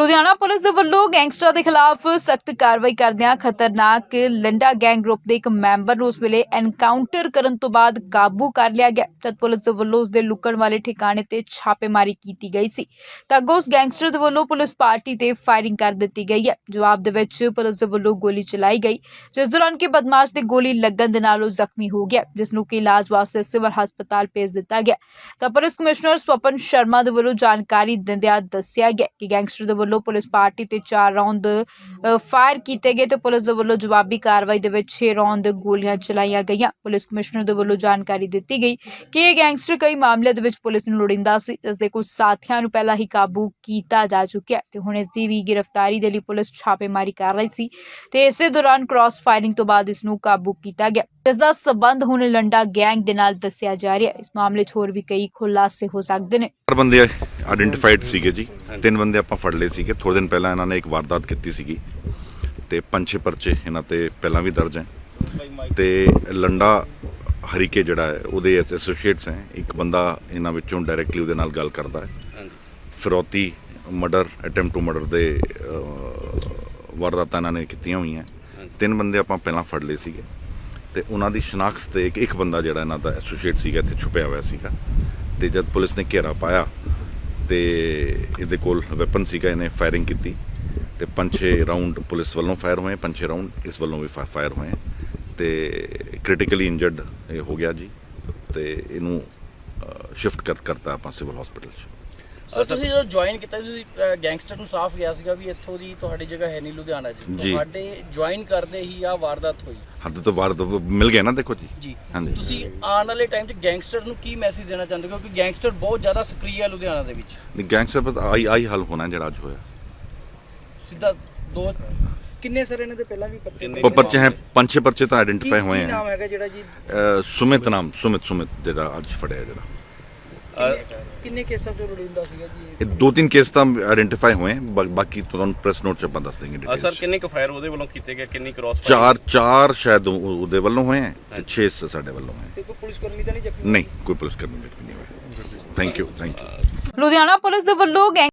Ludhiana police ਦੇ ਵੱਲੋਂ ਗੈਂਗਸਟਰਾਂ ਦੇ ਖਿਲਾਫ ਸਖਤ ਕਾਰਵਾਈ ਕਰਦਿਆਂ ਖਤਰਨਾਕ ਲੰਡਾ ਗੈਂਗ ਗਰੁੱਪ ਦੇ ਇੱਕ ਮੈਂਬਰ ਨੂੰ ਉਸ ਵੇਲੇ ਐਨਕਾਊਂਟਰ ਕਰਨ ਤੋਂ ਬਾਅਦ ਕਾਬੂ ਕਰ ਲਿਆ ਗਿਆ। ਜਦ ਪੁਲਿਸ ਦੇ ਵੱਲੋਂ ਉਸ ਦੇ ਲੁਕਣ ਵਾਲੇ ਠਿਕਾਣੇ ਤੇ ਛਾਪੇਮਾਰੀ ਕੀਤੀ ਗਈ ਸੀ। ਤਾਂ ਅੱਗੋਂ ਉਸ ਗੈਂਗਸਟਰ ਦੇ ਵੱਲੋਂ ਪੁਲਿਸ ਪਾਰਟੀ ਤੇ ਫਾਇਰਿੰਗ ਕਰ ਦਿੱਤੀ ਗਈ ਹੈ। ਜਵਾਬ ਦੇ ਵਿੱਚ ਪੁਲਿਸ ਦੇ ਵੱਲੋਂ ਗੋਲੀ ਚਲਾਈ ਗਈ, ਜਿਸ ਦੌਰਾਨ ਕਿ ਬਦਮਾਸ਼ ਦੇ ਗੋਲੀ ਲੱਗਣ ਦੇ ਨਾਲ ਉਹ ਜ਼ਖਮੀ ਹੋ ਗਿਆ, ਜਿਸ ਨੂੰ ਕਿ ਇਲਾਜ ਵਾਸਤੇ ਸਿਵਲ ਹਸਪਤਾਲ ਭੇਜ ਦਿੱਤਾ ਗਿਆ। ਤਾਂ ਪੁਲਿਸ ਕਮਿਸ਼ਨਰ ਸਵਪਨ ਸ਼ਰਮਾ ਦੇ ਵੱਲੋਂ ਜਾਣਕਾਰੀ ਦਿੰਦਿਆਂ ਦੱਸਿਆ ਗਿਆ ਕਿ ਗੈਂਗਸਟਰ ਦੇ ਵੱਲੋਂ ਪੁਲਿਸ ਪਾਰਟੀ ਤੇ 4 ਰੌਂਦ ਫਾਇਰ ਕੀਤੇ ਗਏ ਤੇ ਪੁਲਿਸ ਦੇ ਵੱਲੋਂ ਜਵਾਬੀ ਕਾਰਵਾਈ ਦੇ ਵਿੱਚ 6 ਰੌਂਦ ਗੋਲੀਆਂ ਚਲਾਈਆਂ ਗਈਆਂ। ਪੁਲਿਸ ਕਮਿਸ਼ਨਰ ਦੇ ਵੱਲੋਂ ਜਾਣਕਾਰੀ ਦਿੱਤੀ ਗਈ ਕਿ ਇਹ ਗੈਂਗਸਟਰ ਕਈ ਮਾਮਲਿਆਂ ਦੇ ਵਿੱਚ ਪੁਲਿਸ ਨੂੰ ਲੋੜਿੰਦਾ ਸੀ। ਜਿਸ ਦੇ ਕੁਝ ਸਾਥੀਆਂ ਨੂੰ ਪਹਿਲਾਂ ਹੀ ਕਾਬੂ ਕੀਤਾ ਜਾ ਚੁੱਕਿਆ ਤੇ ਹੁਣ ਇਸ ਦੀ ਵੀ ਗ੍ਰਿਫਤਾਰੀ ਦੇ ਲਈ ਪੁਲਿਸ ਛਾਪੇਮਾਰੀ ਕਰ ਰਹੀ ਸੀ ਤੇ ਇਸੇ ਦੌਰਾਨ ਕ੍ਰਾਸ ਫਾਇਰਿੰਗ ਤੋਂ ਬਾਅਦ ਇਸ ਨੂੰ ਕਾਬੂ ਕੀਤਾ ਗਿਆ। ਇਸ ਦਾ ਸਬੰਧ ਹੁਣ ਲੰਡਾ ਗੈਂਗ ਦੇ ਨਾਲ ਦੱਸਿਆ ਜਾ ਰਿਹਾ ਹੈ। ਇਸ ਮਾਮਲੇ 'ਚ ਹੋਰ ਵੀ ਕਈ ਖੁਲਾਸੇ ਹੋ ਸਕਦੇ ਨੇ। ਚਾਰ ਬੰਦੇ ਆਇਡੈਂਟੀਫਾਈਡ ਸੀਗੇ ਜੀ। ਤਿੰਨ ਬੰਦੇ ਆਪਾਂ ਫੜ ਲਏ ਸੀਗੇ। ਥੋੜੇ ਦਿਨ ਪਹਿਲਾਂ ਇਹਨਾਂ ਨੇ ਇੱਕ ਵਾਰਦਾਤ ਕੀਤੀ ਸੀਗੀ। ਤੇ ਪੰਜ ਛੇ ਪਰਚੇ ਇਹਨਾਂ ਤੇ ਪਹਿਲਾਂ ਵੀ ਦਰਜ ਹੈ। ਤੇ ਲੰਡਾ ਹਰੀਕੇ ਜਿਹੜਾ ਹੈ ਉਹਦੇ ਐਸੋਸੀਏਟਸ ਹੈ। ਇੱਕ ਬੰਦਾ ਇਹਨਾਂ ਵਿੱਚੋਂ ਡਾਇਰੈਕਟਲੀ ਉਹਦੇ ਨਾਲ ਗੱਲ ਕਰਦਾ ਹੈ। ਫਿਰੌਤੀ ਮਰਡਰ ਅਟੈਂਪਟ ਟੂ ਮਰਡਰ ਦੇ ਅਹ, ਵਾਰਦਾਤਾਂ ਇਹਨਾਂ ਨੇ ਕੀਤੀਆਂ ਹੋਈਆਂ। ਤਿੰਨ ਬੰਦੇ ਆਪਾਂ ਪਹਿਲਾਂ ਫੜ ਲਏ ਸੀਗੇ। ਤੇ ਉਹਨਾਂ ਦੀ ਸ਼ਨਾਖਤ ਤੇ ਇੱਕ ਇੱਕ ਬੰਦਾ ਜਿਹੜਾ ਇਹਨਾਂ ਦਾ ਐਸੋਸੀਏਟ ਸੀਗਾ ਇੱਥੇ ਛੁਪਿਆ ਹੋਇਆ ਸੀਗਾ। ਤੇ ਜਦ ਪੁਲਿਸ ਨੇ ਘੇਰਾ ਪਾਇਆ ਤੇ ਇਹਦੇ ਕੋਲ ਵੈਪਨ ਸੀਗਾ ਇਹਨੇ ਫਾਇਰਿੰਗ ਕੀਤੀ ਤੇ ਪੰਜ ਛੇ ਰਾਉਂਡ ਪੁਲਿਸ ਵੱਲੋਂ ਫਾਇਰ ਹੋਏ ਪੰਜ ਛੇ ਰਾਉਂਡ ਇਸ ਵੱਲੋਂ ਵੀ ਫਾਇਰ ਹੋਏ। ਤੇ ਕ੍ਰਿਟੀਕਲੀ ਇੰਜਰਡ ਇਹ ਹੋ ਗਿਆ ਜੀ ਤੇ ਇਹਨੂੰ ਸ਼ਿਫਟ ਕਰ ਕਰਤਾ ਆਪਾਂ ਸਿਵਲ ਹਸਪੀਟਲ 'ਚ। ਸਰ ਤੁਸੀਂ ਜਦੋਂ ਜੁਆਇਨ ਕੀਤਾ ਸੀ, ਤੁਸੀਂ ਗੈਂਗਸਟਰ ਨੂੰ ਸਾਫ਼ ਗਿਆ ਸੀਗਾ ਵੀ ਇੱਥੋਂ ਦੀ ਤੁਹਾਡੀ ਜਗ੍ਹਾ ਹੈ ਨਹੀਂ ਲੁਧਿਆਣਾ ਜੀ। ਤੁਹਾਡੇ ਜੁਆਇਨ ਕਰਦੇ ਹੀ ਆ ਵਾਰਦਾਤ ਹੋਈ। ਹੱਦ ਤੋਂ ਵਾਰ ਮਿਲ ਗਿਆ ਨਾ ਦੇਖੋ ਜੀ। ਜੀ। ਹਾਂਜੀ। ਤੁਸੀਂ ਆਉਣ ਵਾਲੇ ਟਾਈਮ 'ਚ ਗੈਂਗਸਟਰ ਨੂੰ ਕੀ ਮੈਸੇਜ ਦੇਣਾ ਚਾਹੁੰਦੇ ਹੋ? ਕਿਉਂਕਿ ਗੈਂਗਸਟਰ ਬਹੁਤ ਜ਼ਿਆਦਾ ਸਕਰੀਏ ਹੈ ਲੁਧਿਆਣਾ ਦੇ ਵਿੱਚ। ਨਹੀਂ ਗੈਂਗਸਟਰ ਪਰ ਆਈ ਆਈ ਹੱਲ ਹੋਣਾ ਜਿਹੜਾ ਅੱਜ ਹੋਇਆ। ਸਿੱਧਾ ਦੋ ਕਿੰਨੇ ਸਰ ਇਹਨਾਂ ਦੇ ਪਹਿਲਾਂ ਵੀ ਪਰਚੇ ਪਰਚੇ ਹੈ ਪੰਜ ਛੇ ਪਰਚੇ ਤਾਂ ਆਇਡੈਂਟੀਫਾਈ ਹੋਏ ਕੀ ਹੈ ਨਾਮ ਹੈਗਾ ਜਿਹੜਾ ਜੀ? ਸੁਮਿਤ ਨਾਮ ਸੁਮਿਤ ਸੁਮਿਤ ਜਿਹੜਾ ਅੱਜ ਫੜਿਆ ਜਿਹੜਾ। ਕਿੰਨੇ ਕੇਸਾਂ ਚ ਲੋੜਿੰਦਾ ਸੀਗਾ ਜੀ ਇਹ? ਦੋ ਤਿੰਨ ਕੇਸ ਤਾਂ ਆਇਡੈਂਟੀਫਾਈ ਹੋਏ ਹੈ, ਬਾ- ਬਾਕੀ ਤੁਹਾਨੂੰ ਪ੍ਰੈਸ ਨੋਟ ਚ ਆਪਾਂ ਦੱਸ ਦੇंगे ਅ, ਡਿਟੇਲ ਸਰ ਕਿੰਨੇ ਕੁ ਫਾਇਰ ਉਹਦੇ ਵੱਲੋਂ ਕੀਤੇ ਗਏ ਕਿੰਨੀ ਕ੍ਰਾਸ ਚਾਰ ਚਾਰ ਸ਼ਾਇਦ ਉਹ- ਉਹਦੇ ਵੱਲੋਂ ਹੋਏ ਹੈ ਤੇ 6 ਸਾਡੇ ਵੱਲੋਂ ਹੋਏ ਤੇ ਕੋਈ ਪੁਲਿਸ ਕਰਮੀ ਤਾਂ ਨਹੀਂ ਜ਼ਖਮੀ ਨਹੀਂ ਕੋਈ ਪੁਲਿਸ ਕਰਨੀ ਨਹੀਂ ਹੋਇਆ thank you thank you Ludhiana police ਦੇ ਵੱਲੋਂ ਗੈਂਗ